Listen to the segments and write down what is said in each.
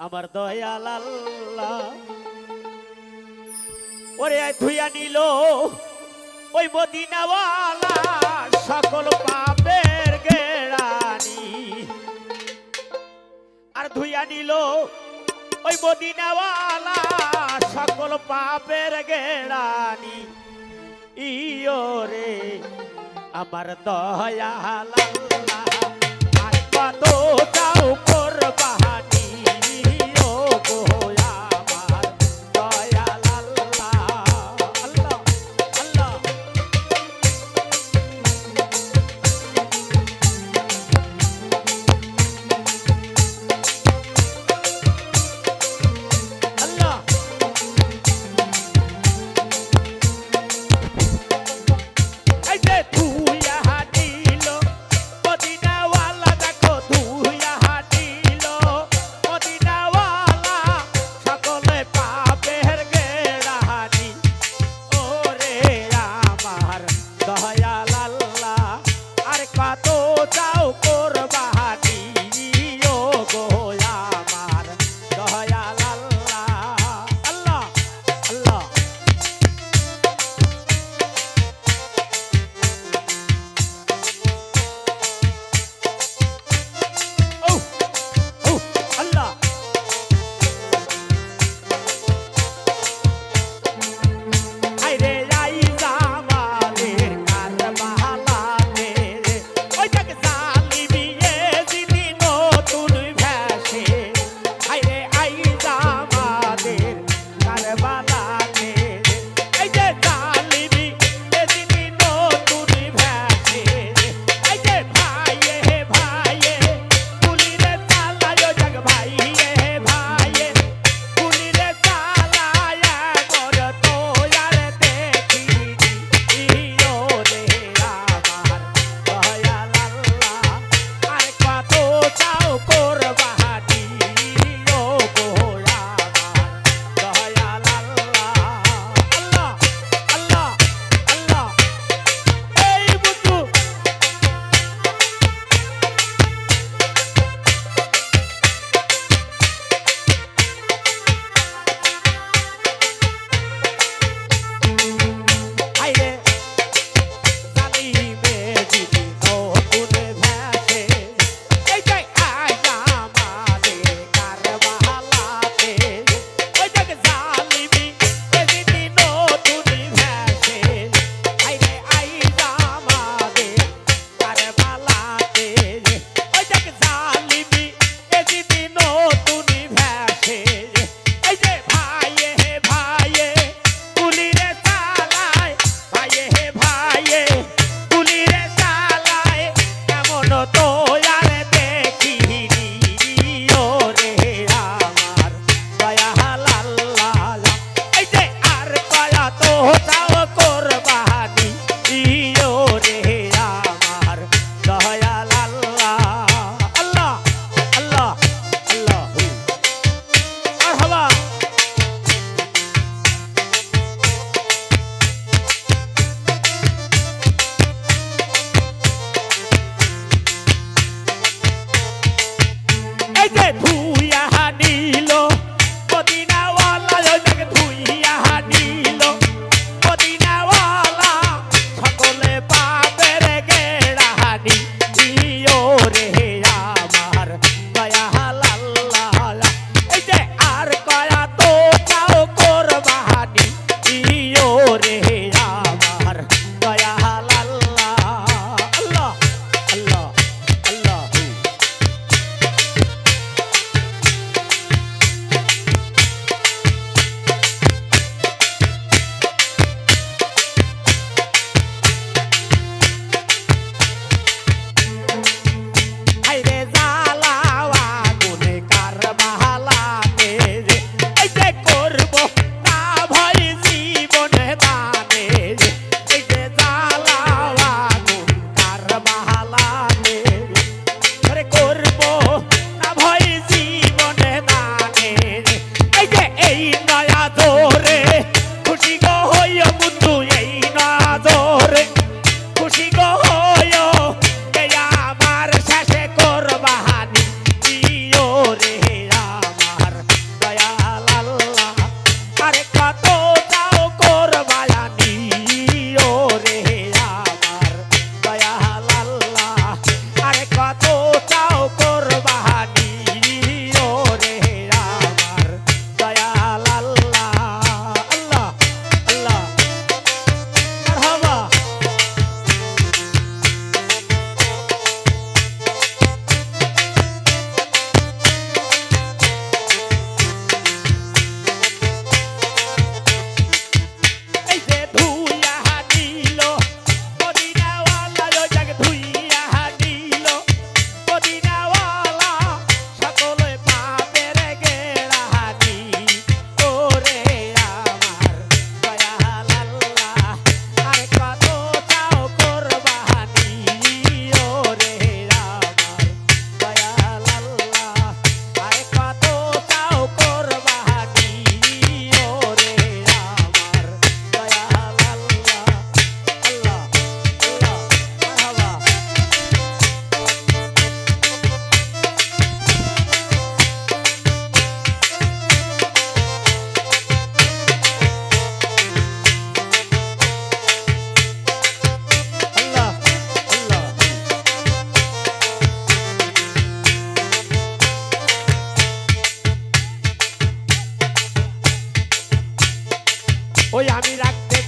আমার দয়াল আল্লাহ। ওরে ধুইয়া নিল ওই মদিনাওয়ালা সকল পাপের গেড়ানি। আর ধুইয়া নিল ওই মদিনাওয়ালা সকল পাপের গেড়ানি। ইয়োরে আমার দয়াল আল্লাহ আর কত যাও কোরবানি spot.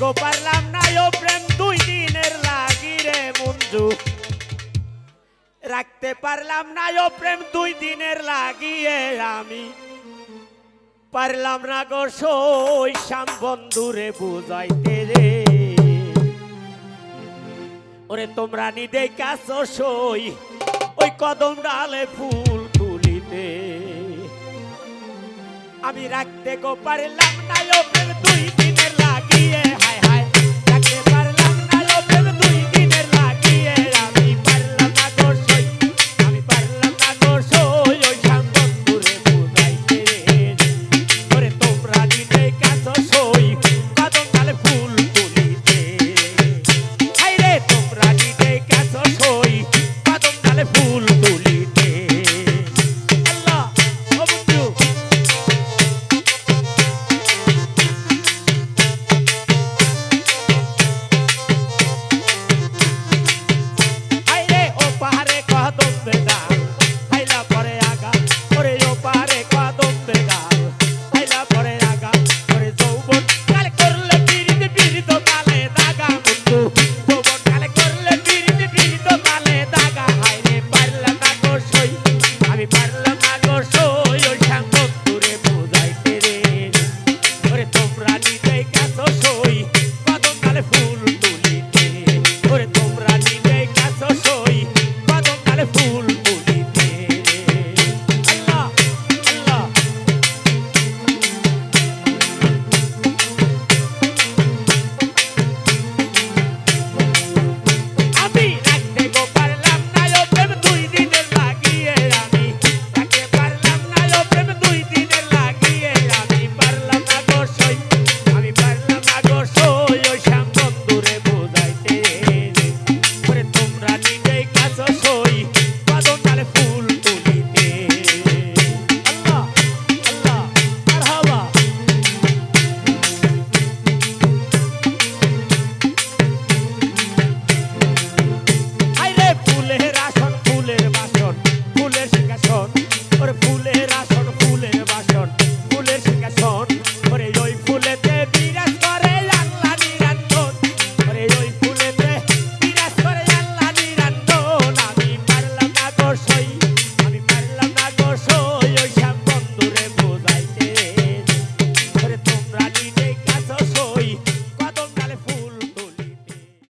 গো পারলাম না, ও প্রেম দুই দিনের লাগি রে মঞ্জু। রাখতে পারলাম না, ও প্রেম দুই দিনের লাগিয়ে আমি। পারলাম না গো সই শ্যাম বন্ধুরে বুঝাইতে রে। ওরে তোমরা নিদে কাছ সই, ওই কদম ডালে ফুল তুলিতে আমি রাখতে গো পারলাম না, ও প্রেম দুই